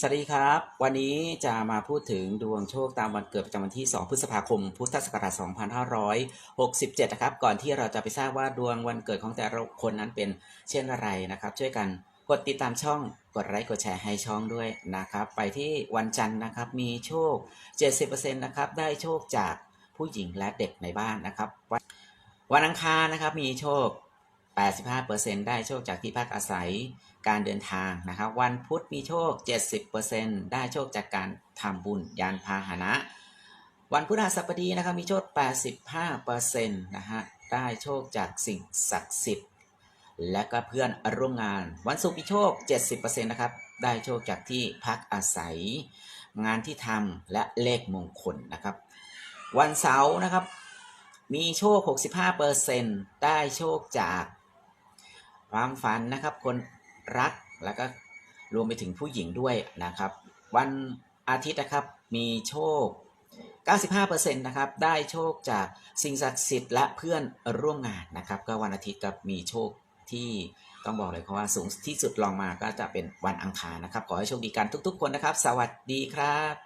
สวัสดีครับ วันนี้จะมาพูดถึงดวงโชคตามวันเกิดประจำวันที่ 2 พฤษภาคม พุทธศักราช 2567 นะครับ ก่อนที่เราจะไปทราบว่าดวงวันเกิดของแต่ละคนนั้นเป็นเช่นอะไรนะครับ ช่วยกันกดติดตามช่อง กดไลค์กดแชร์ให้ช่องด้วยนะครับ ไปที่วันจันทร์นะครับ มีโชค 70%นะครับ ได้โชคจากผู้หญิงและเด็กในบ้านนะครับ วันวันอังคารนะครับ มีโชค 85%ได้โชคจากที่พักอาศัยการเดินทางนะครับ วันพุธมีโชค 70%ได้โชคจากการทำบุญยานพาหนะ วันพฤหัสบดีนะครับมีโชค 85%นะฮะได้โชคจากสิ่งศักดิ์สิทธิ์และก็เพื่อนร่วมงาน วันศุกร์มีโชค 70%นะครับได้โชคจากที่พักอาศัย งานที่ทำและเลขมงคลนะครับ วันเสาร์นะครับ มีโชค 65%ได้โชคจาก ความฝันนะครับ คนรักแล้วก็รวมไปถึงผู้หญิงด้วยนะครับ วันอาทิตย์นะครับมีโชค 95%นะครับได้โชคจากสิ่งศักดิ์สิทธิ์และเพื่อนร่วมงานนะครับ ก็วันอาทิตย์ก็มีโชคที่ต้องบอกเลยเพราะว่าสูงที่สุดลองมาก็จะเป็นวันอังคารนะครับ ขอให้โชคดีกันทุก ๆ คนนะครับ สวัสดีครับ